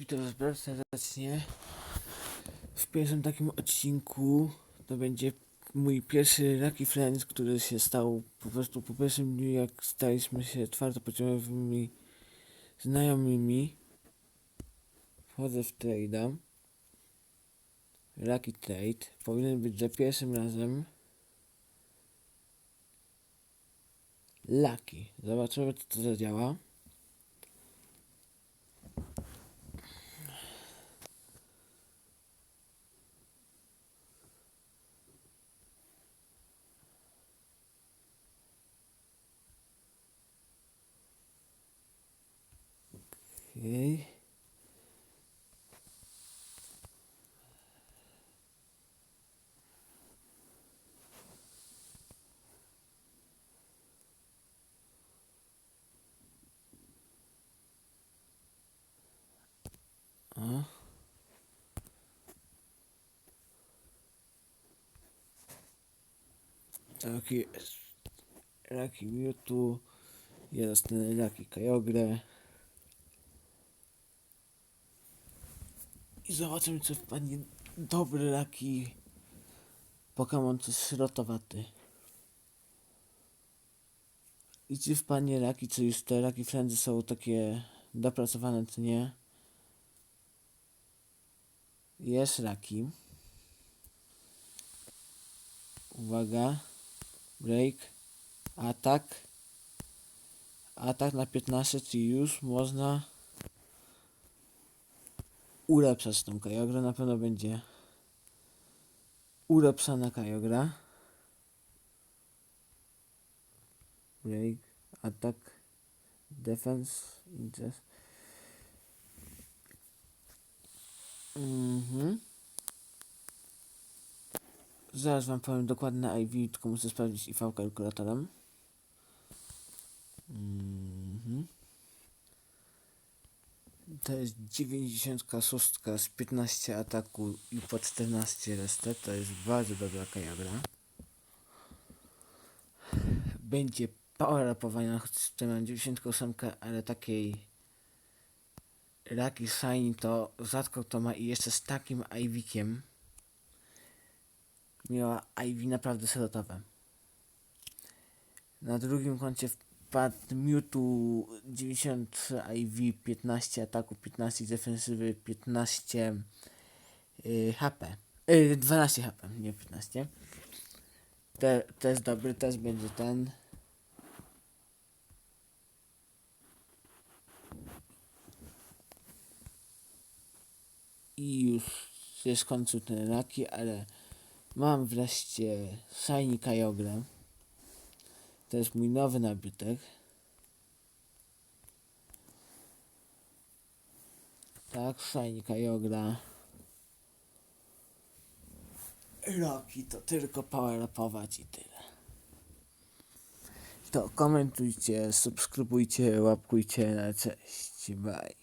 Witam Was bardzo serdecznie. W pierwszym takim odcinku to będzie mój pierwszy Lucky Friends, który się stał po prostu po pierwszym dniu, jak staliśmy się czwartopoziomowymi znajomymi. Wchodzę w trade'a. Lucky Trade. Powinien być za pierwszym razem. Lucky. Zobaczymy, czy to zadziała. Okay. A. Taký, nejaký Mewtwo, jasné, nejaký Kyogre. I zobaczymy, czy wpadnie dobry Lucky Pokémon, czy śrotowaty. I czy wpadnie Lucky, czy już te Lucky Friendsy są takie dopracowane, czy nie. Jest Lucky. Uwaga. Break. Atak. Atak na 15, czyli już można ulepszać tą Kyogrę. Na pewno będzie ulepszana Kyogre. Break. Atak. Defense. Interest. Mhm. Zaraz wam powiem dokładne IV, tylko muszę sprawdzić IV kalkulatorem. Mhm. To jest 96 z 15 ataku i po 14 resztę. To jest bardzo dobra kajagra. Będzie power upowania, choć to mam 98, ale takiej Lucky Shiny to rzadko to ma i jeszcze z takim Ivikiem miała Ivy naprawdę serotowe. Na drugim koncie wpadł Mewtwo 93 IV, 15 ataku, 15 defensywy, 15 y, HP. Y, 12 HP, nie 15. Te, też dobry, też będzie ten. I już się skończył ten Lucky, ale mam wreszcie Shiny Kyogre. To jest mój nowy nabytek. Tak, Shiny Kyogre. Roki to tylko power upować i tyle. To komentujcie, subskrybujcie, łapkujcie na cześć, bye.